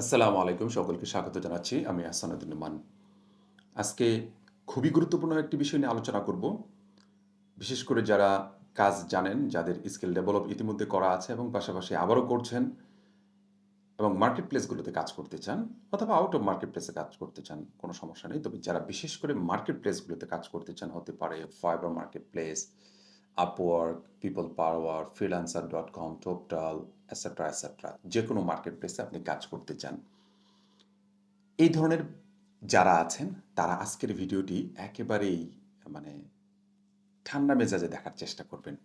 আসসালামু আলাইকুম, সকলকে স্বাগত জানাচ্ছি। আমি আহসানুদ্দিন নুমান। আজকে খুবই গুরুত্বপূর্ণ একটি বিষয় নিয়ে আলোচনা করব। বিশেষ করে যারা কাজ জানেন, যাদের স্কিল ডেভেলপ ইতিমধ্যে করা আছে এবং পাশাপাশি আবারও করছেন এবং মার্কেট প্লেসগুলোতে কাজ করতে চান অথবা আউট অফ মার্কেট প্লেসে কাজ করতে চান, কোনো সমস্যা নেই। তবে যারা বিশেষ করে মার্কেট প্লেসগুলোতে কাজ করতে চান, হতে পারে Fiverr market place Upwork people per hour freelancer dot com Toptal etcetera etcetera যে কোনো মার্কেট প্লেসে আপনি কাজ করতে চান। এই ধরনের যারা আছেন, তারা আজকের ভিডিওটি একেবারেই মানে ঠান্ডা মেজাজে দেখার চেষ্টা করবেন।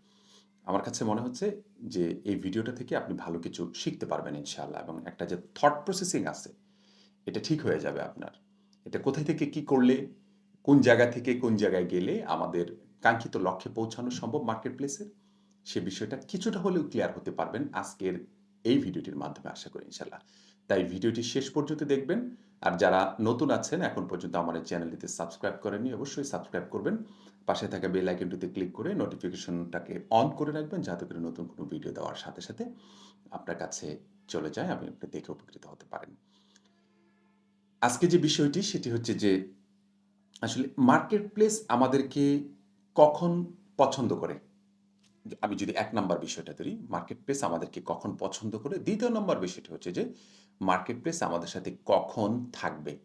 আমার কাছে মনে হচ্ছে যে এই ভিডিওটা থেকে আপনি ভালো কিছু শিখতে পারবেন ইনশাআল্লাহ এবং একটা যে থট প্রসেসিং আছে, এটা ঠিক হয়ে যাবে আপনার। এটা কোথায় থেকে কি করলে, কোন জায়গা থেকে কোন জায়গায় গেলে আমাদের কাঙ্ক্ষিত লক্ষ্যে পৌঁছানো সম্ভব মার্কেট প্লেসের সে বিষয়টা কিছুটা হলেও ক্লিয়ার হতে পারবেন আজকের এই ভিডিওটির মাধ্যমে, আশা করি ইনশাল্লাহ তাই ভিডিওটি শেষ পর্যন্ত দেখবেন। আর যারা নতুন আছেন, এখন পর্যন্ত আমার চ্যানেলটিতে সাবস্ক্রাইব করেননি, অবশ্যই সাবস্ক্রাইব করবেন। পাশে থাকা বেল আইকনটিতে ক্লিক করে নোটিফিকেশনটাকে অন করে রাখবেন, যাতে করে নতুন কোনো ভিডিও দেওয়ার সাথে সাথে আপনার কাছে চলে যায়, আপনি আপনি দেখে উপকৃত হতে পারেন। আজকে যে বিষয়টি, সেটি হচ্ছে যে, আসলে মার্কেট প্লেস আমাদেরকে কখন পছন্দ করে? আমি যদি এক নাম্বার বিষয়টা ধরি মার্কেট প্লেস আমাদেরকে কখন পছন্দ করে? দ্বিতীয় নম্বর বিষয়টি হচ্ছে যে মার্কেট প্লেস আমাদের সাথে কখন থাকবে?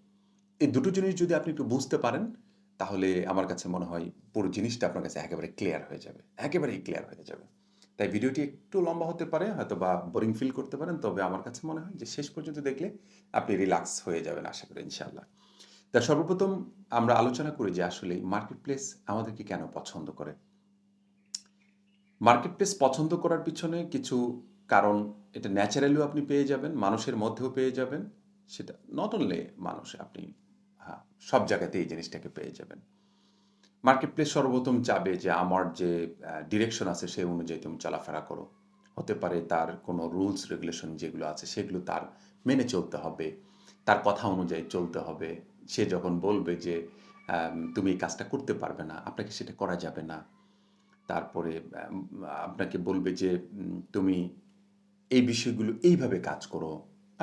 এই দুটো জিনিস যদি আপনি একটু বুঝতে পারেন, তাহলে আমার কাছে মনে হয় পুরো জিনিসটা আপনার কাছে একেবারে ক্লিয়ার হয়ে যাবে। একেবারেই ক্লিয়ার হয়ে যাবে। তাই ভিডিওটি একটু লম্বা হতে পারে হয়তো বা বোরিং ফিল করতে পারেন, তবে আমার কাছে মনে হয় যে শেষ পর্যন্ত দেখলে আপনি রিল্যাক্স হয়ে যাবেন, আশা করি, ইনশাআল্লাহ। তা সর্বপ্রথম আমরা আলোচনা করি যে আসলে মার্কেট প্লেস আমাদেরকে কেন পছন্দ করে। মার্কেট প্লেস পছন্দ করার পিছনে কিছু কারণ, এটা ন্যাচারালিও আপনি পেয়ে যাবেন, মানুষের মধ্যেও পেয়ে যাবেন, সেটা নট অনলি মানুষ, আপনি সব জায়গাতে এই জিনিসটাকে পেয়ে যাবেন। মার্কেট প্লেস সর্বপ্রথম চাবে যে আমার যে ডিরেকশন আছে সেই অনুযায়ী তুমি চলাফেরা করো। হতে পারে তার কোনো রুলস রেগুলেশন যেগুলো আছে সেগুলো তার মেনে চলতে হবে। তার কথা অনুযায়ী চলতে হবে। সে যখন বলবে যে তুমি এই কাজটা করতে পারবে না, আপনাকে সেটা করা যাবে না। তারপরে আপনাকে বলবে যে তুমি এই বিষয়গুলো এইভাবে কাজ করো,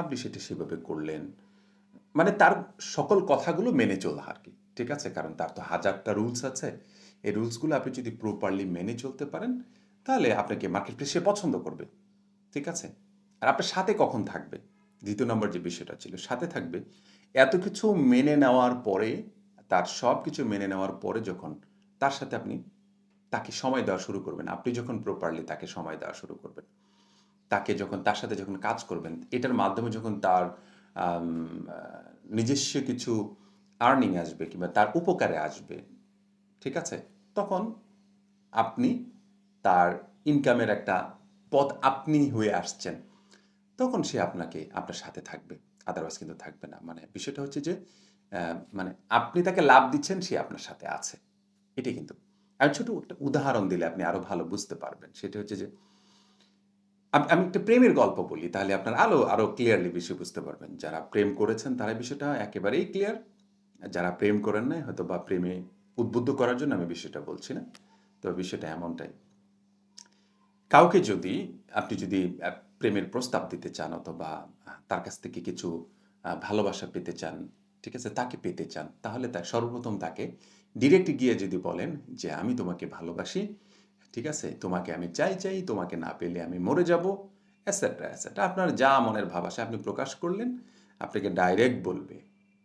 আপনি সেটা সেভাবে করলেন। মানে তার সকল কথাগুলো মেনে চলা আর কি, ঠিক আছে? কারণ তার তো হাজারটা রুলস আছে। এই রুলসগুলো আপনি যদি প্রপারলি মেনে চলতে পারেন, তাহলে আপনাকে মার্কেট প্লেস পছন্দ করবে, ঠিক আছে? আর আপনার সাথে কখন থাকবে? দ্বিতীয় নম্বর যে বিষয়টা ছিল, সাথে থাকবে এত কিছু মেনে নেওয়ার পরে, তার সব কিছু মেনে নেওয়ার পরে যখন তার সাথে আপনি তাকে সময় দেওয়া শুরু করবেন, আপনি যখন প্রপারলি তাকে সময় দেওয়া শুরু করবেন, তাকে যখন, তার সাথে যখন কাজ করবেন, এটার মাধ্যমে যখন তার নিজস্ব কিছু আর্নিং আসবে কিংবা তার উপকারে আসবে, ঠিক আছে? তখন আপনি তার ইনকামের একটা পথ আপনি হয়ে আসছেন। তখন সে আপনাকে, আপনার সাথে থাকবে আদারওয়াইজ কিন্তু থাকবে না। মানে বিষয়টা হচ্ছে যে মানে আপনি তাকে লাভ দিচ্ছেন, সে আপনার সাথে আছে। এটাই কিন্তু। আমি ছোট একটা উদাহরণ দিলে আপনি আরও ভালো বুঝতে পারবেন। সেটা হচ্ছে যে, আমি একটা প্রেমের গল্প বলি, তাহলে আপনার আলো, আরও ক্লিয়ারলি বিষয় বুঝতে পারবেন। যারা প্রেম করেছেন, তারা বিষয়টা একেবারেই ক্লিয়ার যারা প্রেম করেন নাই হয়তো বা প্রেমে উদ্বুদ্ধ করার জন্য আমি বিষয়টা বলছি না। তো বিষয়টা এমনটাই। কাউকে যদি, আপনি যদি প্রেমের প্রস্তাব দিতে চান অথবা তার কাছ থেকে কিছু ভালোবাসা পেতে চান, ঠিক আছে? তাকে পেতে চান, তাহলে তার সর্বপ্রথম তাকে ডিরেক্ট গিয়ে যদি বলেন যে, আমি তোমাকে ভালোবাসি, ঠিক আছে? তোমাকে আমি চাই চাই, তোমাকে না পেলে আমি মরে যাব অ্যাসেট্রা অ্যাসেট্রা আপনার যা মনের ভাব আসে, আপনি প্রকাশ করলেন, আপনাকে ডাইরেক্ট বলবে,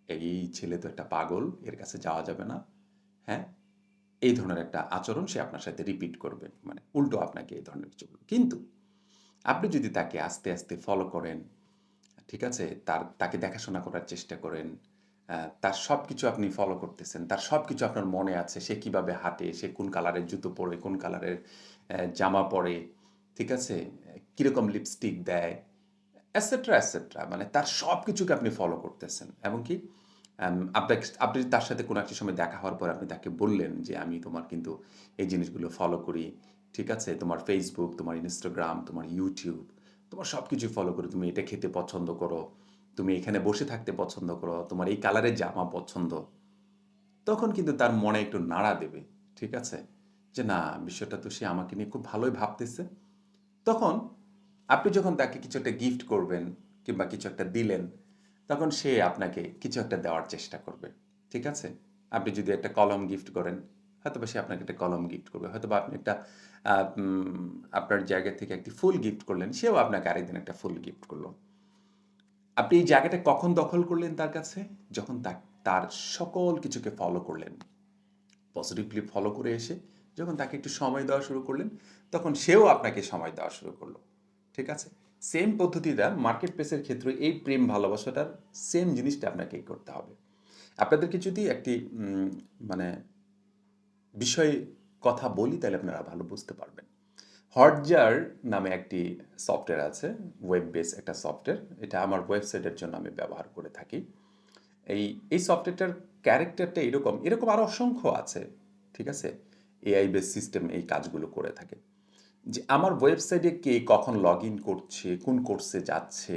এই ছেলে তো একটা পাগল, এর কাছে যাওয়া যাবে না। হ্যাঁ? এই ধরনের একটা আচরণ সে আপনার সাথে রিপিট করবে মানে উল্টো আপনাকে এই ধরনের কিছু কিন্তু আপনি যদি তাকে আস্তে আস্তে ফলো করেন ঠিক আছে তার তাকে দেখাশোনা করার চেষ্টা করেন তার সব কিছু আপনি ফলো করতেছেন তার সব কিছু আপনার মনে আছে সে কীভাবে হাঁটে সে কোন কালারের জুতো পরে কোন কালারের জামা পরে ঠিক আছে কীরকম লিপস্টিক দেয় অ্যাসেট্রা অ্যাসেট্রা মানে তার সব কিছুকে আপনি ফলো করতেছেন। এমনকি আম, আপনাকে আপনি তার সাথে কোনো একটা সময় দেখা হওয়ার পর আপনি তাকে বললেন যে আমি তোমার কিন্তু এই জিনিসগুলো ফলো করি ঠিক আছে? তোমার ফেসবুক তোমার ইনস্টাগ্রাম তোমার ইউটিউব তোমার সব কিছু ফলো করো। তুমি এটা খেতে পছন্দ করো। তুমি এখানে বসে থাকতে পছন্দ করো। তোমার এই কালারের জামা পছন্দ। তখন কিন্তু তার মনে একটু নাড়া দেবে, ঠিক আছে? যে না, বিষয়টা তো সে আমাকে নিয়ে খুব ভালোই ভাবতেছে। তখন আপনি যখন তাকে কিছু একটা গিফট করবেন কিংবা কিছু একটা দিলেন, তখন সে আপনাকে কিছু একটা দেওয়ার চেষ্টা করবে, ঠিক আছে? আপনি যদি একটা কলম গিফট করেন হয়তো বা সে আপনাকে একটা কলম গিফট করবে হয়তো বা আপনি একটা আপনার জায়গা থেকে একটি ফুল গিফট করলেন, সেও আপনাকে আরেকদিন একটা ফুল গিফট করল। আপনি এই জায়গাটা কখন দখল করলেন তার কাছে? যখন তার সকল কিছুকে ফলো করলেন। পজিটিভলি ফলো করে এসে যখন তাকে একটু সময় দেওয়া শুরু করলেন, তখন সেও আপনাকে সময় দেওয়া শুরু করল। ঠিক আছে? সেম পদ্ধতিটা মার্কেট প্লেসের ক্ষেত্রে এই প্রেম ভালোবাসাটার সেম জিনিসটা আপনাকে করতে হবে। আপনাদেরকে যদি একটি মানে বিষয়ে কথা বলি, তাহলে আপনারা ভালো বুঝতে পারবেন। হটজার নামে একটি সফটওয়্যার আছে ওয়েব বেস একটা সফটওয়্যার এটা আমার ওয়েবসাইটের জন্য আমি ব্যবহার করে থাকি। এই এই সফটওয়্যারটার ক্যারেক্টারটা এরকম এরকম আরও অসংখ্য আছে, ঠিক আছে? এআই বেস সিস্টেম এই কাজগুলো করে থাকে। যে আমার ওয়েবসাইটে কে কখন লগ ইন করছে, কোন কোর্সে যাচ্ছে,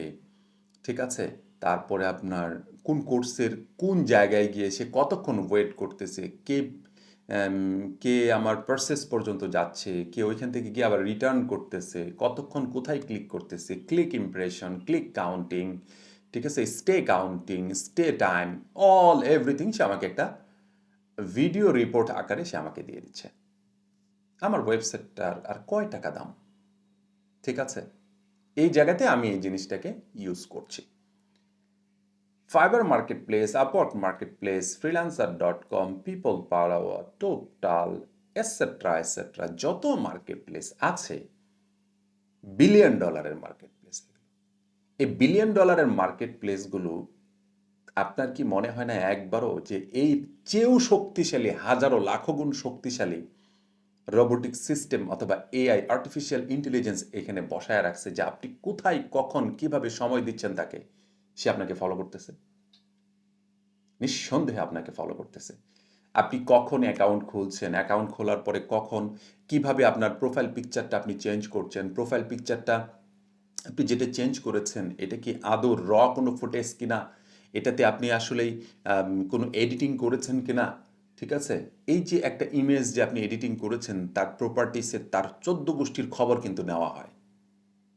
ঠিক আছে? তারপরে আপনার কোন কোর্সের কোন জায়গায় গিয়ে সে কতক্ষণ ওয়েট করতেছে, কে কে আমার প্রসেস পর্যন্ত যাচ্ছে, কে ওইখান থেকে গিয়ে আবার রিটার্ন করতেছে, কতক্ষণ কোথায় ক্লিক করতেছে ক্লিক ইমপ্রেশন ক্লিক কাউন্টিং ঠিক আছে? Stay counting stay time all everything সে আমাকে একটা ভিডিও রিপোর্ট আকারে সে আমাকে দিয়ে দিচ্ছে। আমার ওয়েবসাইটটার আর কয় টাকা দাম? ঠিক আছে? এই জায়গাতে আমি এই জিনিসটাকে ইউজ করছি। Market place freelancer dot com people per hour Toptal etcetera etcetera যত মার্কেট প্লেস আছে বিলিয়ন ডলারের মার্কেট প্লেস এই বিলিয়ন ডলারের মার্কেট প্লেসগুলো আপনার কি মনে হয় না একবারও যে এই চেয়েও শক্তিশালী, হাজারো, লাখো গুণ শক্তিশালী রোবোটিক সিস্টেম অথবা এআই আর্টিফিশিয়াল ইন্টেলিজেন্স এখানে বসায় রাখছে যে আপনি কোথায়, কখন, কীভাবে সময় দিচ্ছেন তাকে? সে আপনাকে ফলো করতেছে। নিঃসন্দেহে আপনাকে ফলো করতেছে। আপনি কখন অ্যাকাউন্ট খুলছেন? অ্যাকাউন্ট খোলার পরে কখন, কীভাবে আপনার প্রোফাইল পিকচারটা আপনি চেঞ্জ করছেন? প্রোফাইল পিকচারটা আপনি যেটা চেঞ্জ করেছেন, এটা কি আদৌ র কোনো ফুটেজ কিনা? এটাতে আপনি আসলেই কোনো এডিটিং করেছেন কিনা? ঠিক আছে? এই যে একটা ইমেজ যে আপনি এডিটিং করেছেন, তার প্রপার্টিসের তার চোদ্দ গোষ্ঠীর খবর কিন্তু নেওয়া হয়।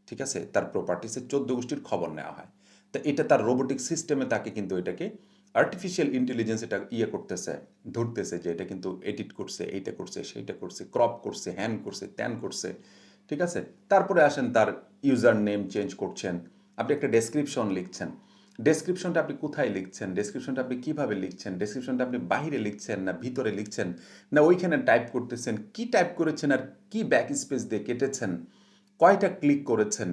ঠিক আছে? তার প্রপার্টিসের চোদ্দ গোষ্ঠীর খবর নেওয়া হয়। তো এটা তার রোবোটিক সিস্টেমে তাকে কিন্তু এটাকে আর্টিফিশিয়াল ইন্টেলিজেন্স এটা ইয়ে করতেছে, ধরতেছে যে এটা কিন্তু এডিট করছে, এইটা করছে, সেইটা করছে ক্রপ করছে হ্যান করছে ত্যান করছে, ঠিক আছে? তারপরে আসেন তার ইউজার নেম চেঞ্জ করছেন। আপনি একটা ডেসক্রিপশন লিখছেন। ডেসক্রিপশনটা আপনি কোথায় লিখছেন? ডেসক্রিপশনটা আপনি কীভাবে লিখছেন? ডেসক্রিপশনটা আপনি বাইরে লিখছেন না ভিতরে লিখছেন? না ওইখানে টাইপ করতেছেন? কি টাইপ করেছেন আর কি ব্যাক স্পেস দিয়ে কেটেছেন? কয়টা ক্লিক করেছেন?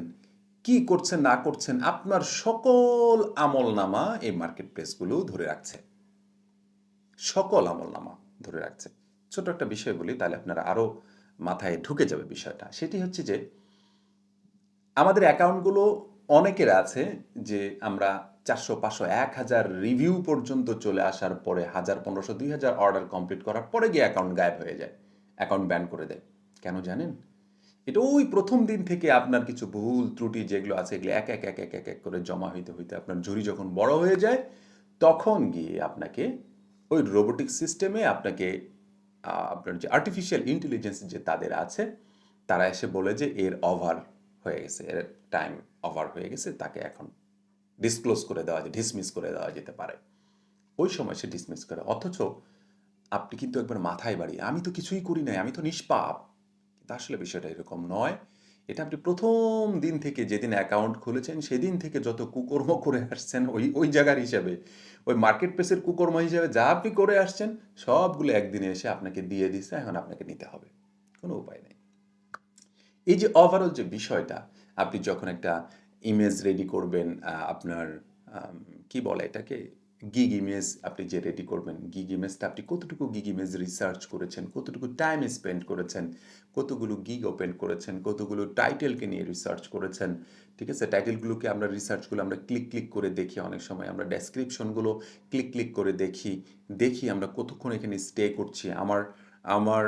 কি করছেন, না করছেন, আপনার সকল আমল নামা এই মার্কেট প্লেসগুলো ধরে রাখছে। সকল আমল নামা ধরে রাখছে। ছোট একটা বিষয় বলি, তাহলে আপনারা আরও মাথায় ঢুকে যাবে বিষয়টা। সেটি হচ্ছে যে, আমাদের অ্যাকাউন্টগুলো অনেকের আছে যে আমরা চারশো, পাঁচশো, এক হাজার রিভিউ পর্যন্ত চলে আসার পরে হাজার, পনেরোশো, দুই হাজার অর্ডার কমপ্লিট করার পরে গিয়ে অ্যাকাউন্ট গায়েব হয়ে যায়, অ্যাকাউন্ট ব্যান করে দেয়। কেন জানেন? এটা ওই প্রথম দিন থেকে আপনার কিছু ভুল, ত্রুটি যেগুলো আছে, এগুলো এক এক এক এক এক এক করে জমা হইতে হইতে আপনার ঝুড়ি যখন বড় হয়ে যায়, তখন গিয়ে আপনাকে ওই রোবোটিক সিস্টেমে আপনাকে আপনার যে আর্টিফিশিয়াল ইন্টেলিজেন্স যে তাদের আছে, তারা এসে বলে যে এর ওভার হয়ে গেছে, এর টাইম ওভার হয়ে গেছে, তাকে এখন ডিসক্লোজ করে দেওয়া যায় ডিসমিস করে দেওয়া যেতে পারে। ওই সময় সে ডিসমিস করে, অথচ আপনি কিন্তু একবার মাথায় বাড়ি আমি তো কিছুই করি নাই, আমি তো নিষ্পাপ। কিন্তু আসলে বিষয়টা এরকম নয়। এটা আপনি প্রথম দিন থেকে যেদিন অ্যাকাউন্ট খুলেছেন, সেদিন থেকে যত কুকর্ম করে আসছেন, ওই ওই জায়গার হিসাবে, ওই মার্কেট প্লেসের কুকর্ম হিসাবে যা আপনি করে আসছেন, সবগুলো একদিনে এসে আপনাকে দিয়ে দিচ্ছে এখন আপনাকে নিতে হবে। কোনো উপায় নেই। এই যে ওভারঅল যে বিষয়টা, আপনি যখন একটা ইমেজ রেডি করবেন আপনার কি বলে এটাকে? গিগ ইমেজ আপনি যে রেডি করবেন গিগ ইমেজটা আপনি কতটুকু গিগ ইমেজ রিসার্চ করেছেন, কতটুকু টাইম স্পেন্ড করেছেন, কতগুলো গিগ ওপেন করেছেন, কতগুলো টাইটেলকে নিয়ে রিসার্চ করেছেন, ঠিক আছে? টাইটেলগুলোকে আমরা রিসার্চগুলো আমরা ক্লিক ক্লিক করে দেখি অনেক সময়। আমরা ডেসক্রিপশনগুলো ক্লিক ক্লিক করে দেখি দেখি আমরা কতক্ষণ এখানে স্টে করছি, আমার আমার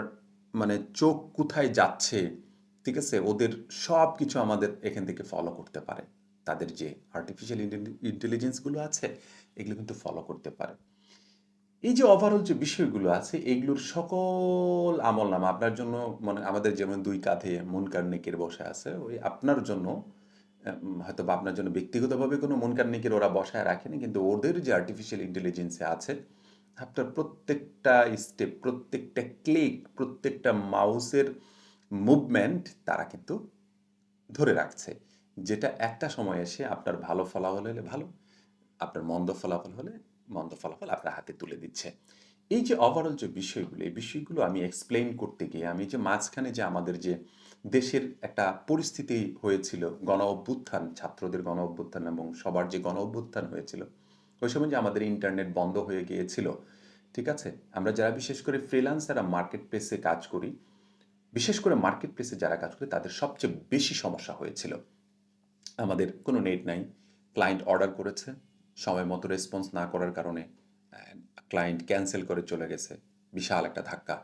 মানে চোখ কোথায় যাচ্ছে, ঠিক আছে? ওদের সব কিছু আমাদের এখান থেকে ফলো করতে পারে। তাদের যে আর্টিফিশিয়াল ইন্টেলিজেন্সগুলো আছে এগুলো কিন্তু ফলো করতে পারে। এই যে ওভারঅল যে বিষয়গুলো আছে, এগুলোর সকল আমল নামা আপনার জন্য মানে আমাদের যেমন দুই কাঁধে মন কার নেকের বসে আছে, ওই আপনার জন্য হয়তো বা আপনার জন্য ব্যক্তিগতভাবে কোনো মন কান্নিকের ওরা বসায় রাখেনি, কিন্তু ওদের যে আর্টিফিশিয়াল ইন্টেলিজেন্সে আছে, আপনার প্রত্যেকটা স্টেপ প্রত্যেকটা ক্লিক প্রত্যেকটা মাউসের মুভমেন্ট তারা কিন্তু ধরে রাখছে, যেটা একটা সময় এসে আপনার ভালো ফলাফল হলে ভালো। আপনার মন্দ ফলাফল হলে মন্দ ফলাফল আপনার হাতে তুলে দিচ্ছে। এই যে ওভারঅল যে বিষয়গুলো, এই বিষয়গুলো আমি এক্সপ্লেইন করতে গিয়ে, আমি যে মাঝখানে যে আমাদের যে দেশের একটা পরিস্থিতি হয়েছিল, গণ অভ্যুত্থান, ছাত্রদের গণ অভ্যুত্থান এবং সবার যে গণ অভ্যুত্থান হয়েছিল, ওই সময় যে আমাদের ইন্টারনেট বন্ধ হয়ে গিয়েছিল, ঠিক আছে? আমরা যারা বিশেষ করে ফ্রিল্যান্সাররা মার্কেট প্লেসে কাজ করি, বিশেষ করে মার্কেট প্লেসে যারা কাজ করে, তাদের সবচেয়ে বেশি সমস্যা হয়েছিল। আমাদের কোনো নেট নাই ক্লায়েন্ট অর্ডার করেছে সময় মতো রেসপন্স না করার কারণে ক্লায়েন্ট ক্যান্সেল করে চলে গেছে। বিশাল একটা ধাক্কা।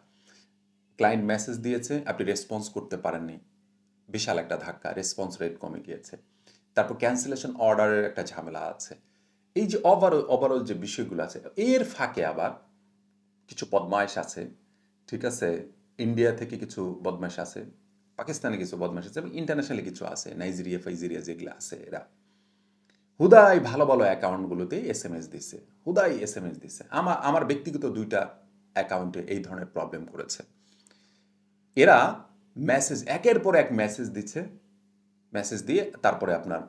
ক্লায়েন্ট মেসেজ দিয়েছে, আপনি রেসপন্স করতে পারেননি। বিশাল একটা ধাক্কা রেসপন্স রেট কমে গিয়েছে। তারপর ক্যান্সেলেশন অর্ডারের একটা ঝামেলা আছে। এই যে ওভারঅল ওভারঅল যে বিষয়গুলো আছে, এর ফাঁকে আবার কিছু বদমাইশ আছে, ঠিক আছে? ইন্ডিয়া থেকে কিছু বদমাইশ আছে, পাকিস্তানে কিছু বদমাইশ আছে, এবং ইন্টারন্যাশনালি কিছু আছে নাইজেরিয়া ফাইজেরিয়া যেগুলো আছে এরা। হুদাই ভালো ভালো অ্যাকাউন্টগুলোতে এস এম এস দিচ্ছে হুদাই এস এম এস দিচ্ছে আমার আমার ব্যক্তিগত দুইটা অ্যাকাউন্টে এই ধরনের প্রবলেম করেছে। এরা মেসেজ একের পর এক মেসেজ দিচ্ছে। মেসেজ দিয়ে তারপরে আপনার,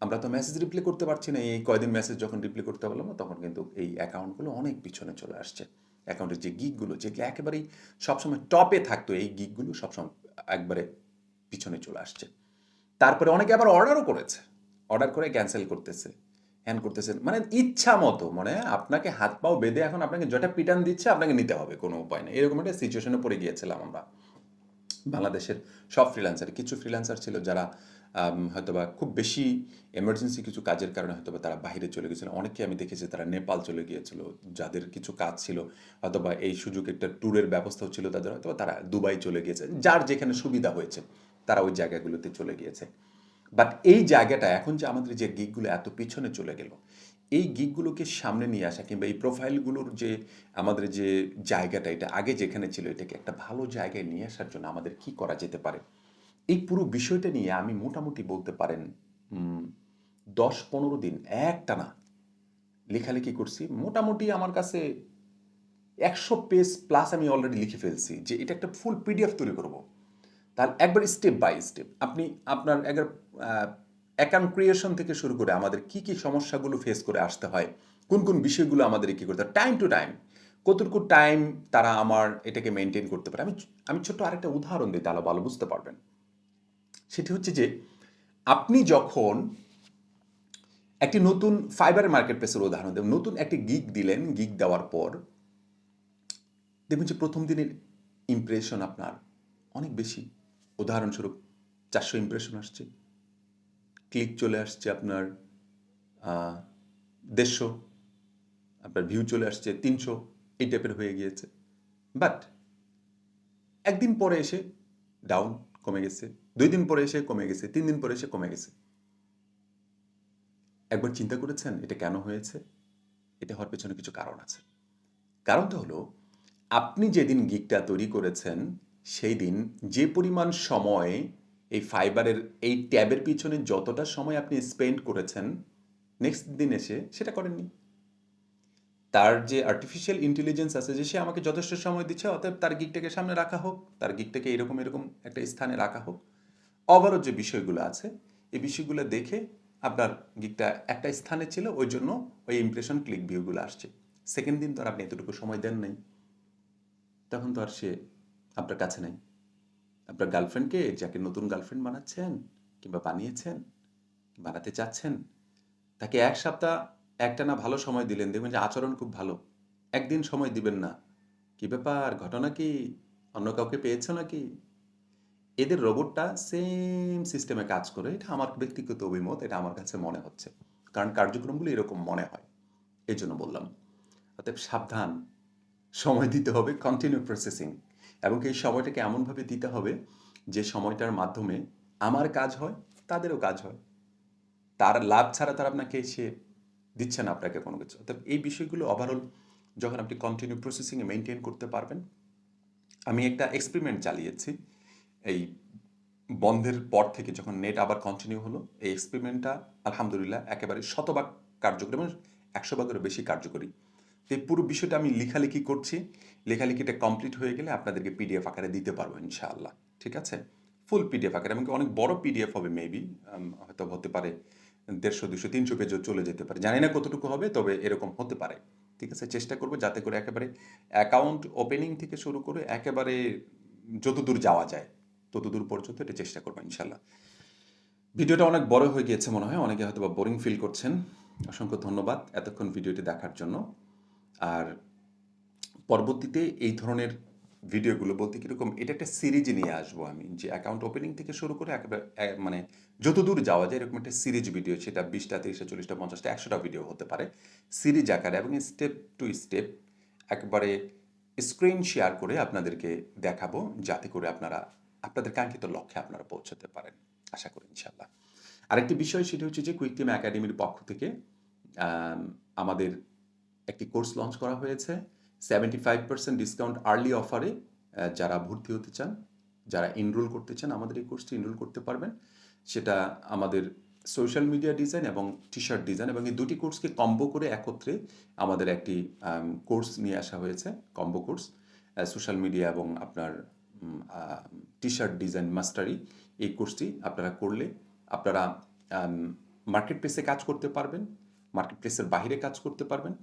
আমরা তো মেসেজ রিপ্লাই করতে পারছি না। এই কয়দিন মেসেজ যখন রিপ্লাই করতে পারলাম না তখন কিন্তু এই অ্যাকাউন্টগুলো অনেক পিছনে চলে আসছে। অ্যাকাউন্টের যে গিকগুলো যেগুলো একেবারেই সবসময় টপে থাকতো এই গিকগুলো সবসময় একবারে পিছনে চলে আসছে। তারপরে অনেকে আবার অর্ডারও করেছে। অর্ডার করে ক্যান্সেল করতেছে। হ্যান করতেছে মানে ইচ্ছা মতো মানে আপনাকে হাত পাও বেঁধে এখন আপনাকে যেটা পিটান দিচ্ছে আপনাকে নিতে হবে, কোনো উপায় নেই। এরকম একটা সিচুয়েশনে পড়ে গিয়েছিলাম আমরা। বাংলাদেশের সব ফ্রিল্যান্সার কিছু ফ্রিল্যান্সার ছিল যারা হয়তোবা খুব বেশি এমার্জেন্সি কিছু কাজের কারণে হয়তোবা তারা বাইরে চলে গেছিল। অনেকে আমি দেখেছি তারা নেপাল চলে গিয়েছিল। যাদের কিছু কাজ ছিল, হয়তোবা এই সুযোগ একটা ট্যুরের ব্যবস্থাও ছিল তাদের, হয়তোবা তারা দুবাই চলে গিয়েছে। যার যেখানে সুবিধা হয়েছে, তারা ওই জায়গাগুলোতে চলে গিয়েছে। বাট এই জায়গাটা এখন যে আমাদের যে গিকগুলো এত পিছনে চলে গেল, এই গিকগুলোকে সামনে নিয়ে আসা কিংবা এই প্রোফাইলগুলোর যে আমাদের যে জায়গাটা, এটা আগে যেখানে ছিল, এটাকে একটা ভালো জায়গায় নিয়ে আসার জন্য আমাদের কি করা যেতে পারে? এই পুরো বিষয়টা নিয়ে আমি মোটামুটি বলতে পারেন দশ পনেরো দিন একটানা লেখালেখি করছি। মোটামুটি আমার কাছে একশো পেজ প্লাস আমি অলরেডি লিখে ফেলছি যে এটা একটা ফুল পিডিএফ তৈরি করব। তাহলে একবার স্টেপ বাই স্টেপ আপনি আপনার একবার অ্যাকাউন্ট ক্রিয়েশন থেকে শুরু করে আমাদের কি কি সমস্যাগুলো ফেস করে আসতে হয়, কোন কোন বিষয়গুলো আমাদের কী করতে হয় টাইম টু টাইম কতটুকু টাইম তারা আমার এটাকে মেনটেন করতে পারে। আমি আমি ছোট্ট আরেকটা উদাহরণ দিই তাহলে ভালো বুঝতে পারবেন। সেটি হচ্ছে যে আপনি যখন একটি নতুন ফাইবার মার্কেট প্লেসের উদাহরণ দেবেন, নতুন একটি গিগ দিলেন গিগ দেওয়ার পর দেখবেন যে প্রথম দিনের ইমপ্রেশন আপনার অনেক বেশি। উদাহরণস্বরূপ, চারশো ইমপ্রেশন আসছে। ক্লিক চলে আসছে আপনার দেড়শো, আপনার ভিউ চলে আসছে তিনশো, এই টাইপের হয়ে গিয়েছে। বাট একদিন পরে এসে ডাউন কমে গেছে, দুই দিন পরে এসে কমে গেছে, তিন দিন পরে এসে কমে গেছে। একবার চিন্তা করেছেন, এটা কেন হয়েছে? এটা হওয়ার পেছনে কিছু কারণ আছে। কারণটা হলো, আপনি যেদিন গিকটা তৈরি করেছেন সেই দিন যে পরিমাণ সময় এই ফাইবারের এই ট্যাবের পিছনে যতটা সময় আপনি স্পেন্ড করেছেন নেক্সট দিন এসে সেটা করেননি। তার যে আর্টিফিশিয়াল ইন্টেলিজেন্স আছে যে সে আমাকে যথেষ্ট সময় দিচ্ছে, অতএব তার গিকটাকে সামনে রাখা হোক, তার গিকটাকে এরকম এরকম একটা স্থানে রাখা হোক। ওভারঅল যে বিষয়গুলো আছে, এই বিষয়গুলো দেখে আপনার গিকটা একটা স্থানে ছিল, ওই জন্য ওই ইমপ্রেশন ক্লিক ভিউগুলো আসছে। সেকেন্ড দিন তো আর আপনি এতটুকু সময় দেন নাই। তখন তো আর সে আপনার কাছে নাই। আপনার গার্লফ্রেন্ডকে যাকে নতুন গার্লফ্রেন্ড বানাচ্ছেন কিংবা বানিয়েছেন, বানাতে চাচ্ছেন, তাকে এক সপ্তাহ, একটা না ভালো সময় দিলেন। দেখবেন যে আচরণ খুব ভালো। একদিন সময় দিবেন না। কি ব্যাপার? ঘটনা কি? অন্য কাউকে পেয়েছ নাকি? এদের রোবটটা সেম সিস্টেমে কাজ করে। এটা আমার ব্যক্তিগত অভিমত, এটা আমার কাছে মনে হচ্ছে। কারণ কার্যক্রমগুলো এরকম মনে হয়। এই জন্য বললাম। অতএব সাবধান। সময় দিতে হবে। কন্টিনিউ প্রসেসিং এবং এই সময়টাকে এমনভাবে দিতে হবে যে সময়টার মাধ্যমে আমার কাজ হয়, তাদেরও কাজ হয়। তার লাভ ছাড়া তারা আপনাকে সে দিচ্ছে না আপনাকে কোনো কিছু। অর্থাৎ এই বিষয়গুলো ওভারঅল যখন আপনি কন্টিনিউ প্রসেসিংয়ে মেনটেন করতে পারবেন, আমি একটা এক্সপেরিমেন্ট চালিয়েছি। এই বন্ধের পর থেকে যখন নেট আবার কন্টিনিউ হলো, এই এক্সপেরিমেন্টটা আলহামদুলিল্লাহ একেবারে শতভাগ কার্যকরী এবং একশো ভাগেরও বেশি কার্যকরী। তো এই পুরো বিষয়টা আমি লেখালেখি করছি। লেখালেখিটা কমপ্লিট হয়ে গেলে আপনাদেরকে পিডিএফ আকারে দিতে পারব ইনশাআল্লাহ, ঠিক আছে? ফুল পিডিএফ আকারে, এমনকি অনেক বড় পিডিএফ হবে মেবি হয়তো হতে পারে দেড়শো, দুশো, তিনশো পেজও চলে যেতে পারে। জানি না কতটুকু হবে, তবে এরকম হতে পারে, ঠিক আছে? চেষ্টা করব যাতে করে একেবারে অ্যাকাউন্ট ওপেনিং থেকে শুরু করে একেবারে যতদূর যাওয়া যায়, ততদূর পর্যন্ত এটা চেষ্টা করব ইনশাল্লাহ ভিডিওটা অনেক বড় হয়ে গিয়েছে মনে হয়, অনেকে হয়তো বা বোরিং ফিল করছেন। অসংখ্য ধন্যবাদ এতক্ষণ ভিডিওটি দেখার জন্য। আর পরবর্তীতে এই ধরনের ভিডিওগুলো বলতে কীরকম, এটা একটা সিরিজ নিয়ে আসব আমি, যে অ্যাকাউন্ট ওপেনিং থেকে শুরু করে একেবারে মানে যতদূর যাওয়া যায় এরকম একটা সিরিজ ভিডিও, সেটা বিশটা, তিরিশটা, চল্লিশটা, পঞ্চাশটা, একশোটা ভিডিও হতে পারে। সিরিজ আকারে এবং স্টেপ টু স্টেপ একবারে স্ক্রিন শেয়ার করে আপনাদেরকে দেখাবো, যাতে করে আপনারা, আপনাদের কাঙ্ক্ষিত লক্ষ্যে আপনারা পৌঁছাতে পারেন, আশা করি ইনশাল্লাহ আরেকটি বিষয় সেটা হচ্ছে যে কুইক টিম একাডেমির পক্ষ থেকে আমাদের একটি কোর্স লঞ্চ করা হয়েছে। Seventy five percent discount early অফারে যারা ভর্তি হতে চান, যারা এনরোল করতে চান, আমাদের এই কোর্সটি এনরোল করতে পারবেন। সেটা আমাদের সোশ্যাল মিডিয়া ডিজাইন এবং টি শার্ট ডিজাইন এবং এই দুটি কোর্সকে কম্বো করে একত্রে আমাদের একটি কোর্স নিয়ে আসা হয়েছে কম্বো কোর্স সোশ্যাল মিডিয়া এবং আপনার টি শার্ট ডিজাইন মাস্টারি এই কোর্সটি আপনারা করলে আপনারা মার্কেট প্লেসে কাজ করতে পারবেন মার্কেট প্লেসের বাইরে কাজ করতে পারবেন।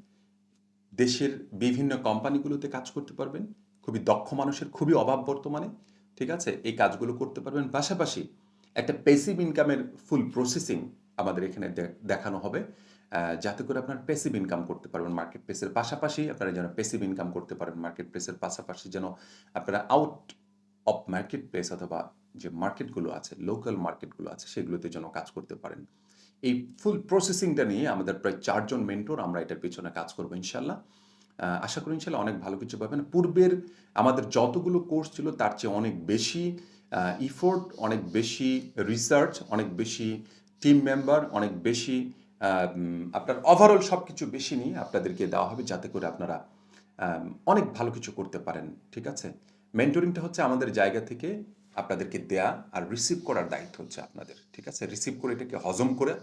দেশের বিভিন্ন কোম্পানিগুলোতে কাজ করতে পারবেন। খুবই দক্ষ মানুষের খুবই অভাব বর্তমানে, ঠিক আছে? এই কাজগুলো করতে পারবেন। পাশাপাশি একটা পেসিভ ইনকামের ফুল প্রসেসিং আমাদের এখানে দেখানো হবে। যাতে করে আপনার পেসিভ ইনকাম করতে পারবেন মার্কেট প্লেসের পাশাপাশি আপনারা যেন পেসিভ ইনকাম করতে পারেন মার্কেট প্লেসের পাশাপাশি যেন আপনারা আউট অফ মার্কেট প্লেস অথবা যে মার্কেটগুলো আছে লোকাল মার্কেটগুলো আছে, সেগুলোতে যেন কাজ করতে পারেন। এই ফুল প্রসেসিংটা নিয়ে আমাদের প্রায় চারজন মেন্টর আমরা এটার পেছনে কাজ করব ইনশাল্লাহ আশা করি ইনশাল্লাহ অনেক ভালো কিছু পাবেন। পূর্বের আমাদের যতগুলো কোর্স ছিল তার চেয়ে অনেক বেশি ইফোর্ট অনেক বেশি রিসার্চ অনেক বেশি টিম মেম্বার অনেক বেশি আপনার ওভারঅল সব কিছু বেশি নিয়ে আপনাদেরকে দেওয়া হবে যাতে করে আপনারা অনেক ভালো কিছু করতে পারেন, ঠিক আছে? মেন্টরিংটা হচ্ছে আমাদের জায়গা থেকে আপনাদেরকে দেয়া আর রিসিভ করার দায়িত্ব হচ্ছে আপনাদের, ঠিক আছে? রিসিভ করে এটাকে হজম করে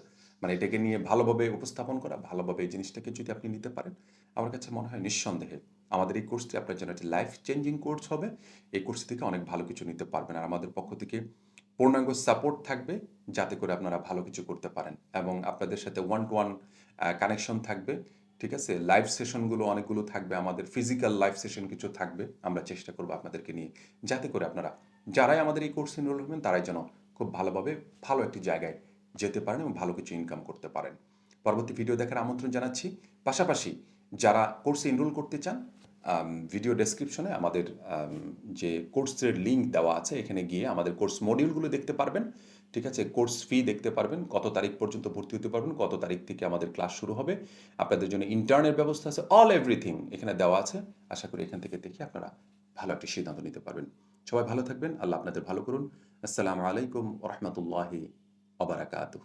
মানে এটাকে নিয়ে ভালোভাবে উপস্থাপন করা, ভালোভাবে এই জিনিসটাকে যদি আপনি নিতে পারেন, আমার কাছে মনে হয় নিঃসন্দেহে আমাদের এই কোর্সটি আপনার জন্য একটা লাইফ চেঞ্জিং কোর্স হবে। এই কোর্স থেকে অনেক ভালো কিছু নিতে পারবেন আর আমাদের পক্ষ থেকে পূর্ণাঙ্গ সাপোর্ট থাকবে যাতে করে আপনারা ভালো কিছু করতে পারেন এবং আপনাদের সাথে ওয়ান টু ওয়ান কানেকশন থাকবে, ঠিক আছে? লাইভ সেশনগুলো অনেকগুলো থাকবে, আমাদের ফিজিক্যাল লাইভ সেশন কিছু থাকবে, আমরা চেষ্টা করব আপনাদেরকে নিয়ে যাতে করে আপনারা, যারাই আমাদের এই কোর্স এনরোল হবেন, তারাই যেন খুব ভালোভাবে ভালো একটি জায়গায় যেতে পারেন এবং ভালো কিছু ইনকাম করতে পারেন। পরবর্তী ভিডিও দেখার আমন্ত্রণ জানাচ্ছি। পাশাপাশি যারা কোর্সে এনরোল করতে চান ভিডিও ডেসক্রিপশনে আমাদের যে কোর্সের লিঙ্ক দেওয়া আছে, এখানে গিয়ে আমাদের কোর্স মডিউলগুলো দেখতে পারবেন। ঠিক আছে? কোর্স ফি দেখতে পারবেন, কত তারিখ পর্যন্ত ভর্তি হতে পারবেন, কত তারিখ থেকে আমাদের ক্লাস শুরু হবে। আপনাদের জন্য ইন্টারনেট ব্যবস্থা আছে অল এভরিথিং এখানে দেওয়া আছে। আশা করি এখান থেকে দেখে আপনারা ভালো একটি সিদ্ধান্ত নিতে পারবেন। সবাই ভালো থাকবেন। আল্লাহ আপনাদের ভালো করুন। আসসালামু আলাইকুম রহমতুল্লাহি অবরাকাতুহ